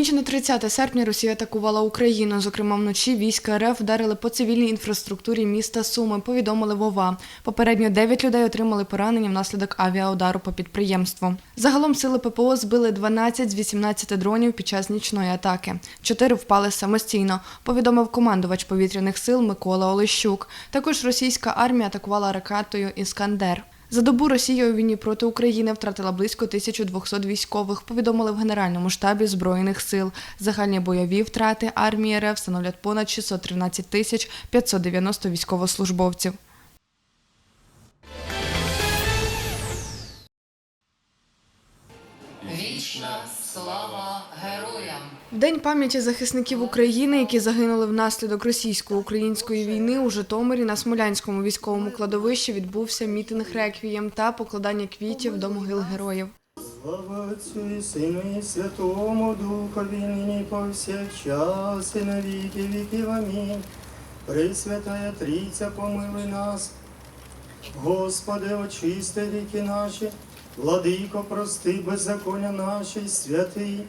Ніч на 30 серпня Росія атакувала Україну. Зокрема, вночі війська РФ вдарили по цивільній інфраструктурі міста Суми. Повідомили Вова. Попередньо 9 людей отримали поранення внаслідок авіаудару по підприємству. Загалом сили ППО збили 12 з 18 дронів під час нічної атаки. Чотири впали самостійно. Повідомив командувач повітряних сил Микола Олещук. Також російська армія атакувала ракетою Іскандер. За добу Росія у війні проти України втратила близько 1200 військових, повідомили в Генеральному штабі Збройних сил. Загальні бойові втрати армії РФ становлять понад 613 тисяч 590 військовослужбовців. Вічна слава героям! В День пам'яті захисників України, які загинули внаслідок російсько-української війни у Житомирі на Смолянському військовому кладовищі відбувся мітинг реквієм та покладання квітів до могил героїв. Слава Отцю і Сину і Святому Духові, нині повсякчас і на віки віків. Амінь. Пресвятая Трійця, помилуй нас. Господи, очисти ріки наші, владико, прости беззаконня наші, святий,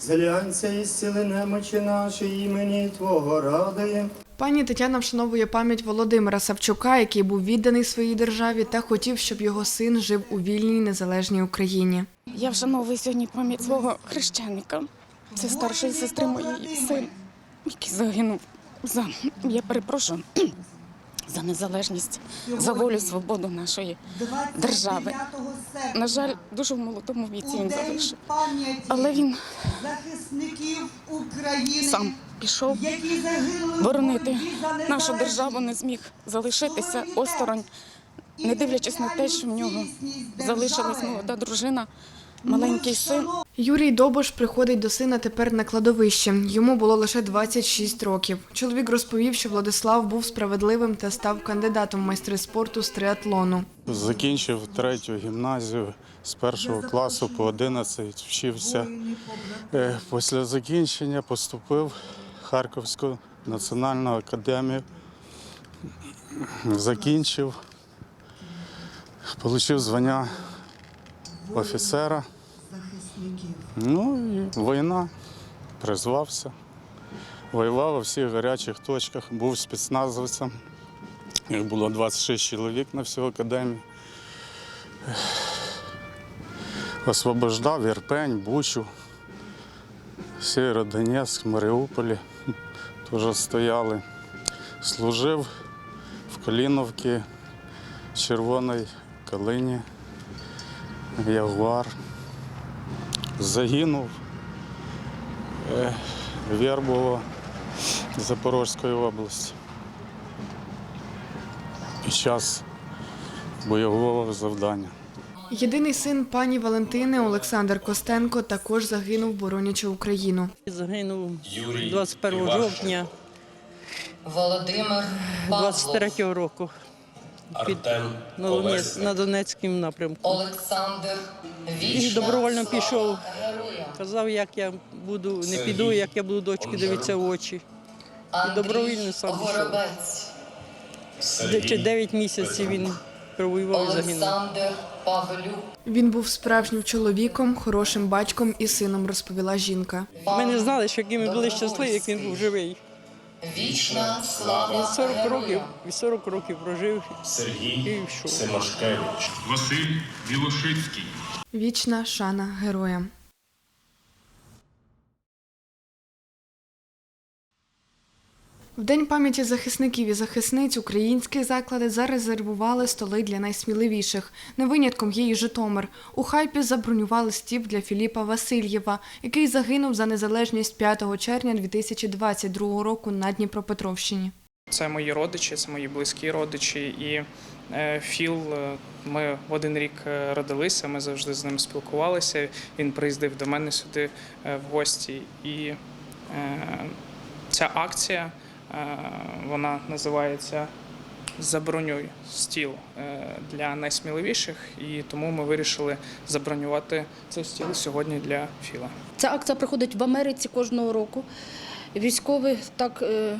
зглянься і зціли немочі наші, імені Твого радуєм. Пані Тетяна вшановує пам'ять Володимира Савчука, який був відданий своїй державі та хотів, щоб його син жив у вільній незалежній Україні. Я вшановую сьогодні пам'ять свого хрещеника. Це старшої сестри моєї син, який загинув за я перепрошую за незалежність, за волю свободу нашої держави. На жаль, дуже в молодому віці він залишив. Але він сам пішов боронити нашу державу, не зміг залишитися осторонь, не дивлячись на те, що в нього залишилась молода дружина, маленький син. Юрій Добош приходить до сина тепер на кладовище. Йому було лише 26 років. Чоловік розповів, що Владислав був справедливим та став кандидатом в майстри спорту з триатлону. Закінчив третю гімназію з першого класу по 11 вчився. Е, Після закінчення поступив в Харківську національну академію. Закінчив, отримав звання офіцера. Ну і війна, призвався. Воював у всіх гарячих точках, був спецназовцем. Їх було 26 чоловік на всю академію. Освобождав Ірпень, Бучу, Сєвєродонецьк, Маріуполі теж стояли. Служив в Каліновці, Червоній Калині, Ягуар. Загинув е, Вербово Запорізької області під час бойового завдання. Єдиний син пані Валентини Олександр Костенко також загинув, боронячи Україну. Загинув 21 жовтня Володимир 23-го року під на, Донець, на Донецькому напрямку. Олександр Він добровольно пішов. Казав, як я буду, не піду, як я буду дочки дивитися в очі. Андрій добровільно сам пішов. Чи 9 місяців він провоював і загинув. Олександр Павлюк, Він був справжнім чоловіком, хорошим батьком і сином, розповіла жінка. Ми не знали, що які ми були щасливі, як він був живий. Вічна слава 40 років, і 40 років прожив Сергій. Семашкевич. Василь Білошицький. Вічна шана героям. В День пам'яті захисників і захисниць українські заклади зарезервували столи для найсміливіших. Не винятком є і Житомир. У хайпі забронювали стіп для Філіпа Васильєва, який загинув за незалежність 5 червня 2022 року на Дніпропетровщині. Це мої родичі, це мої близькі родичі. І е, Філ, е, ми в один рік е, родилися, ми завжди з ним спілкувалися. Він приїздив до мене сюди в гості. І ця акція вона називається Забронюй стіл е, для найсміливіших, і тому ми вирішили забронювати цей стіл сьогодні для Філа. Ця акція проходить в Америці кожного року. Військові так е,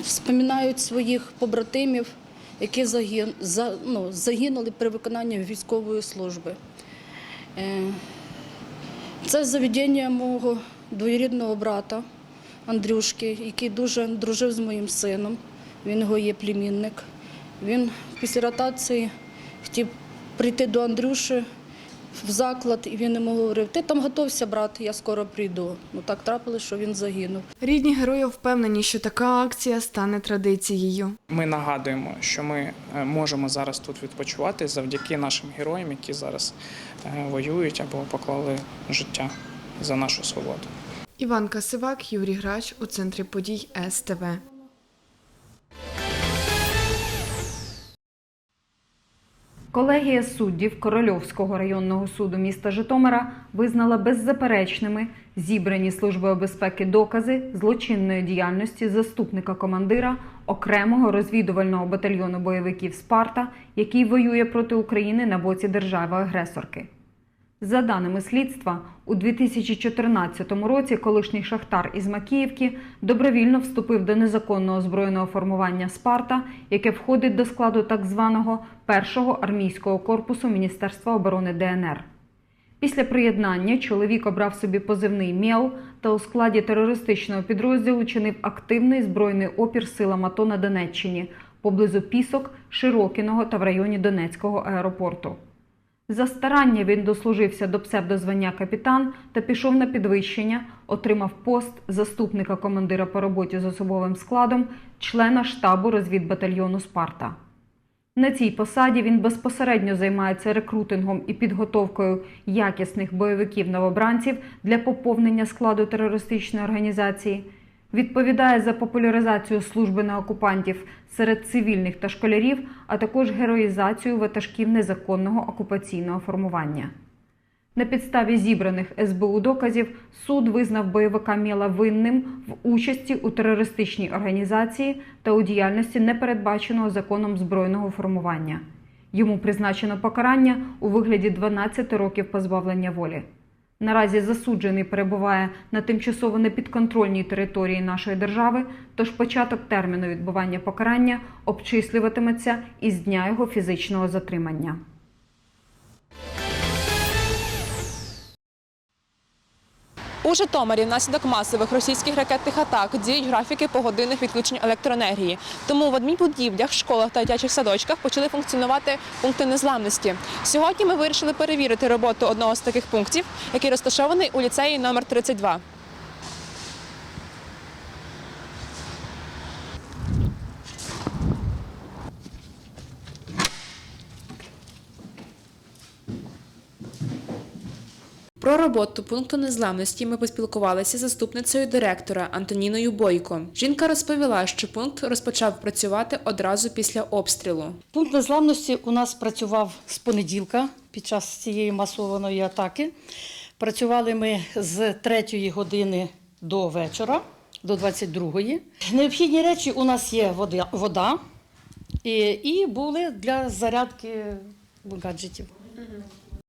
вспоминають своїх побратимів, які ну, загинули при виконанні військової служби. Е, Це заведення мого двоюрідного брата Андрюшки, який дуже дружив з моїм сином. Він його є племінник. Він після ротації хотів прийти до Андрюші в заклад, і він йому говорив: ти там готовся, брат, я скоро прийду. Ну так трапилось, що він загинув. Рідні героїв впевнені, що така акція стане традицією. Ми нагадуємо, що ми е, можемо зараз тут відпочивати завдяки нашим героям, які зараз е, воюють або поклали життя за нашу свободу. Іван Касивак, Юрій Грач у центрі подій СТВ. Колегія суддів Корольовського районного суду міста Житомира визнала беззаперечними зібрані Службою безпеки докази злочинної діяльності заступника командира окремого розвідувального батальйону бойовиків Спарта, який воює проти України на боці держави-агресорки. За даними слідства, у 2014 році колишній шахтар із Макіївки добровільно вступив до незаконного збройного формування Спарта, яке входить до складу так званого першого армійського корпусу Міністерства оборони ДНР. Після приєднання чоловік обрав собі позивний МЕЛ та у складі терористичного підрозділу чинив активний збройний опір силам АТО на Донеччині поблизу Пісок, Широкіного та в районі Донецького аеропорту. За старання він дослужився до псевдозвання капітан та пішов на підвищення, отримав пост заступника командира по роботі з особовим складом, члена штабу розвідбатальйону Спарта. На цій посаді він безпосередньо займається рекрутингом і підготовкою якісних бойовиків новобранців для поповнення складу терористичної організації, відповідає за популяризацію служби на окупантів серед цивільних та школярів, а також героїзацію ватажків незаконного окупаційного формування. На підставі зібраних СБУ доказів суд визнав бойовика Мєла винним в участі у терористичній організації та у діяльності непередбаченого законом збройного формування. Йому призначено покарання у вигляді 12 років позбавлення волі. Наразі засуджений перебуває на тимчасово непідконтрольній території нашої держави, тож початок терміну відбування покарання обчислюватиметься із дня його фізичного затримання. У Житомирі внаслідок масових російських ракетних атак діють графіки погодинних відключень електроенергії. Тому в адмінбудівлях, школах та дитячих садочках почали функціонувати пункти незламності. Сьогодні ми вирішили перевірити роботу одного з таких пунктів, який розташований у ліцеї номер 32. Про роботу пункту незламності ми поспілкувалися з заступницею директора Антоніною Бойко. Жінка розповіла, що пункт розпочав працювати одразу після обстрілу. Пункт незламності у нас працював з понеділка під час цієї масованої атаки. Працювали ми з 3 години до вечора, до 22-ї. Необхідні речі у нас є вода, вода і, і були для зарядки гаджетів.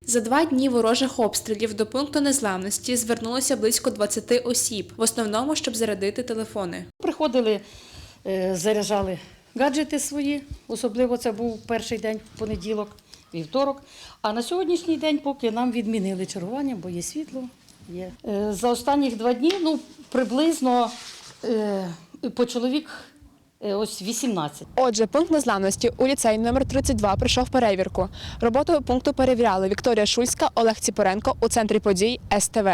За два дні ворожих обстрілів до пункту незламності звернулося близько 20 осіб, в основному щоб зарядити телефони. Приходили, е, заряджали гаджети свої, особливо це був перший день, понеділок, вівторок. А на сьогоднішній день поки нам відмінили чергування, бо є світло. Є. Е, За останніх два дні ну, приблизно е, по чоловік ось 18. Отже, пункт незламності у ліцей номер 32 прийшов перевірку. Роботу пункту перевіряли Вікторія Шульська, Олег Ціпоренко у центрі подій СТВ.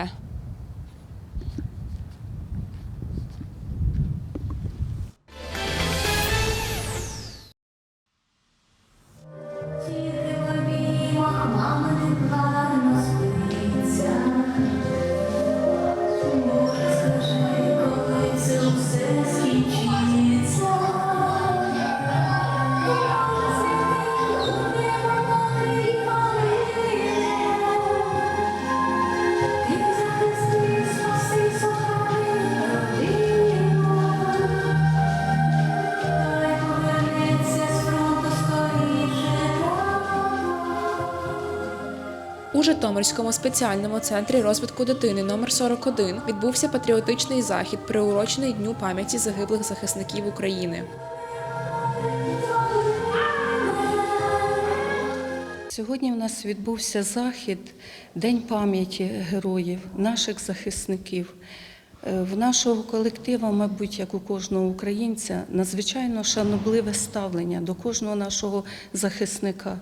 У Житомирському спеціальному центрі розвитку дитини номер 41 відбувся патріотичний захід, приурочений Дню пам'яті загиблих захисників України. Сьогодні в нас відбувся захід День пам'яті героїв, наших захисників. Е, В нашого колектива, мабуть, як у кожного українця, надзвичайно шанобливе ставлення до кожного нашого захисника.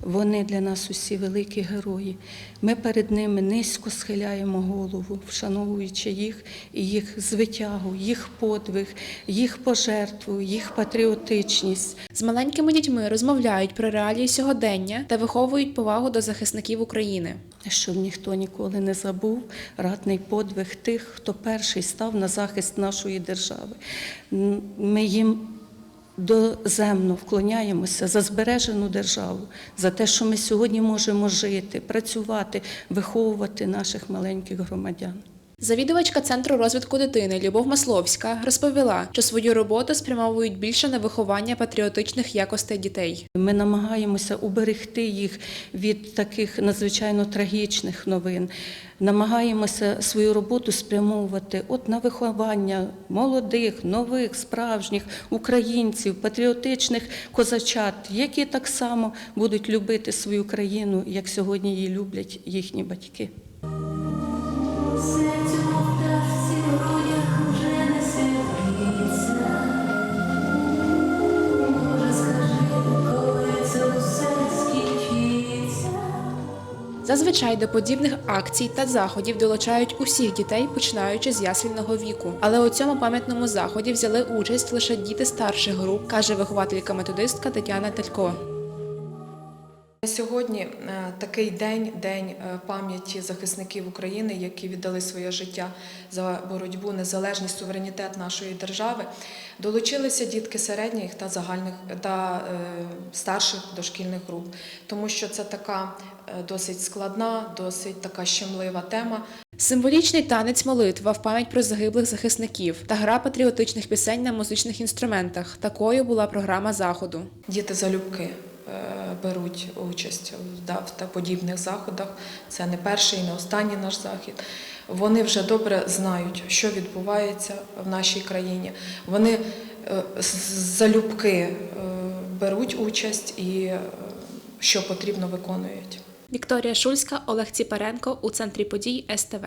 Вони для нас усі великі герої. Ми перед ними низько схиляємо голову, вшановуючи їх і їх звитягу, їх подвиг, їх пожертву, їх патріотичність. З маленькими дітьми розмовляють про реалії сьогодення та виховують повагу до захисників України. щоб ніхто ніколи не забув ратний подвиг тих, хто перший став на захист нашої держави. Ми їм доземно вклоняємося за збережену державу, за те, що ми сьогодні можемо жити, працювати, виховувати наших маленьких громадян. Завідувачка центру розвитку дитини Любов Масловська розповіла, що свою роботу спрямовують більше на виховання патріотичних якостей дітей. Ми намагаємося уберегти їх від таких надзвичайно трагічних новин. Намагаємося свою роботу спрямовувати от на виховання молодих, нових, справжніх українців, патріотичних козачат, які так само будуть любити свою країну, як сьогодні її люблять їхні батьки. Зазвичай до подібних акцій та заходів долучають усіх дітей, починаючи з ясельного віку. Але у цьому пам'ятному заході взяли участь лише діти старших груп, каже вихователька-методистка Тетяна Талько. Сьогодні е, такий день, день е, пам'яті захисників України, які віддали своє життя за боротьбу, незалежність, суверенітет нашої держави. Долучилися дітки середніх та загальних та е, старших дошкільних груп, тому що це така досить складна, досить така щемлива тема. Символічний танець молитва в пам'ять про загиблих захисників та гра патріотичних пісень на музичних інструментах. Такою була програма заходу. Діти залюбки беруть участь в подібних заходах. Це не перший, і не останній наш захід. Вони вже добре знають, що відбувається в нашій країні. Вони е, залюбки е, беруть участь і е, що потрібно виконують. Вікторія Шульська, Олег Ціпаренко у центрі подій СТВ.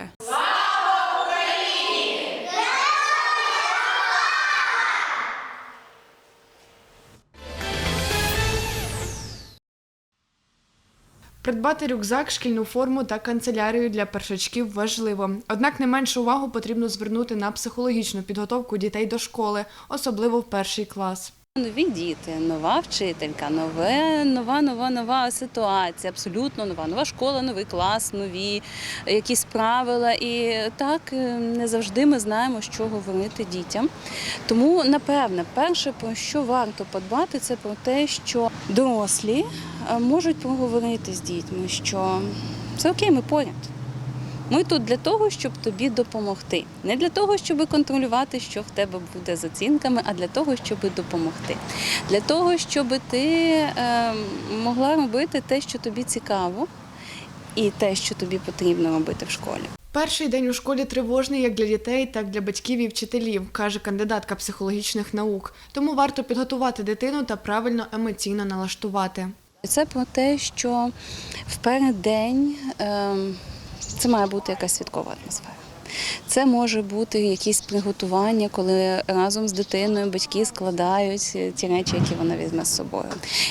Придбати рюкзак, шкільну форму та канцелярію для першачків важливо. Однак не меншу увагу потрібно звернути на психологічну підготовку дітей до школи, особливо в перший клас. Нові діти, нова вчителька, нове, нова, нова, нова ситуація, абсолютно нова, нова школа, новий клас, нові якісь правила. І так е, не завжди ми знаємо, що говорити дітям. Тому, напевне, перше, про що варто подбати, це про те, що дорослі е, можуть проговорити з дітьми, що все окей, ми поряд. Ми тут для того, щоб тобі допомогти. Не для того, щоб контролювати, що в тебе буде з оцінками, а для того, щоб допомогти. Для того, щоб ти е, могла робити те, що тобі цікаво, і те, що тобі потрібно робити в школі. Перший день у школі тривожний як для дітей, так і для батьків і вчителів, каже кандидатка психологічних наук. Тому варто підготувати дитину та правильно емоційно налаштувати. Це про те, що в переддень ем, це має бути якась святкова атмосфера. Це може бути якісь приготування, коли разом з дитиною батьки складають ті речі, які вона візьме з собою.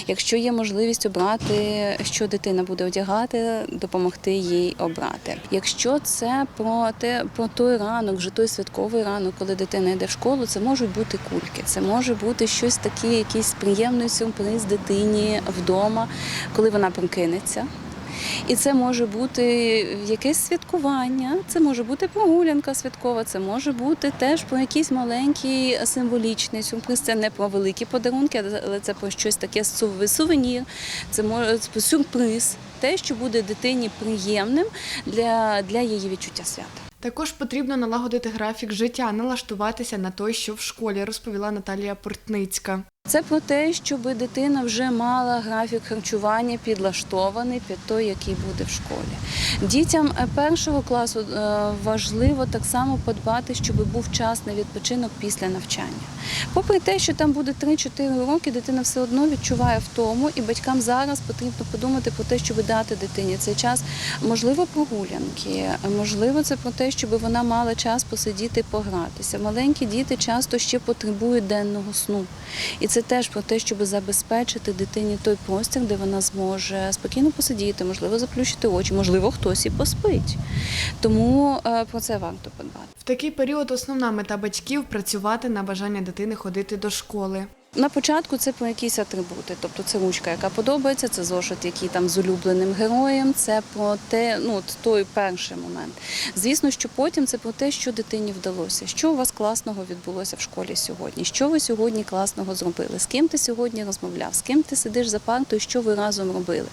Якщо є можливість обрати, що дитина буде одягати, допомогти їй обрати. Якщо це про те, про той ранок, вже той святковий ранок, коли дитина йде в школу, це можуть бути кульки, це може бути щось таке, якийсь приємний сюрприз дитині вдома, коли вона прокинеться. І це може бути якесь святкування, це може бути прогулянка святкова, це може бути теж про якийсь маленький символічний сюрприз. Це не про великі подарунки, але це про щось таке сувенір, це може сюрприз, те, що буде дитині приємним для, для її відчуття свята. Також потрібно налагодити графік життя, налаштуватися на той, що в школі, розповіла Наталія Портницька. Це про те, щоб дитина вже мала графік харчування підлаштований під той, який буде в школі. Дітям е, першого класу е, важливо так само подбати, щоб був час на відпочинок після навчання. Попри те, що там буде 3-4 роки, дитина все одно відчуває втому, і батькам зараз потрібно подумати про те, щоб дати дитині цей час. Можливо, прогулянки, можливо, це про те, щоб вона мала час посидіти, погратися. Маленькі діти часто ще потребують денного сну. І це теж про те, щоб забезпечити дитині той простір, де вона зможе спокійно посидіти, можливо, заплющити очі, можливо, хтось і поспить. Тому е, про це варто подбати. В такий період основна мета батьків працювати на бажання дитини ходити до школи. На початку це про якісь атрибути, тобто це ручка, яка подобається, це зошит, який там з улюбленим героєм. Це про те, ну той перший момент. Звісно, що потім це про те, що дитині вдалося, що у вас класного відбулося в школі сьогодні, що ви сьогодні класного зробили, з ким ти сьогодні розмовляв, з ким ти сидиш за партою, що ви разом робили.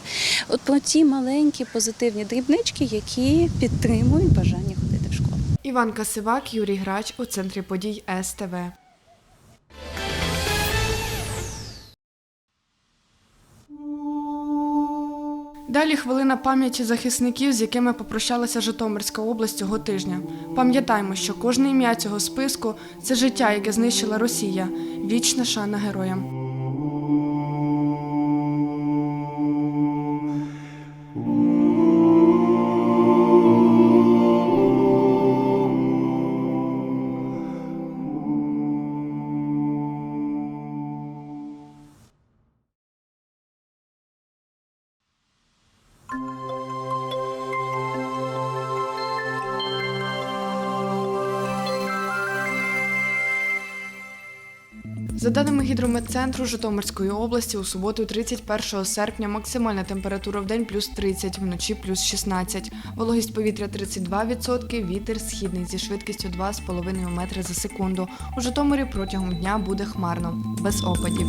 От про ті маленькі позитивні дрібнички, які підтримують бажання ходити в школу. Іван Касивак, Юрій Грач у центрі подій СТВ. Далі хвилина пам'яті захисників, з якими попрощалася Житомирська область цього тижня. Пам'ятаймо, що кожне ім'я цього списку це життя, яке знищила Росія. Вічна шана героям. За даними гідрометцентру Житомирської області, у суботу, 31 серпня, максимальна температура в день плюс 30, вночі плюс 16. Вологість повітря 32%, вітер східний зі швидкістю 2,5 метри за секунду. У Житомирі протягом дня буде хмарно, без опадів.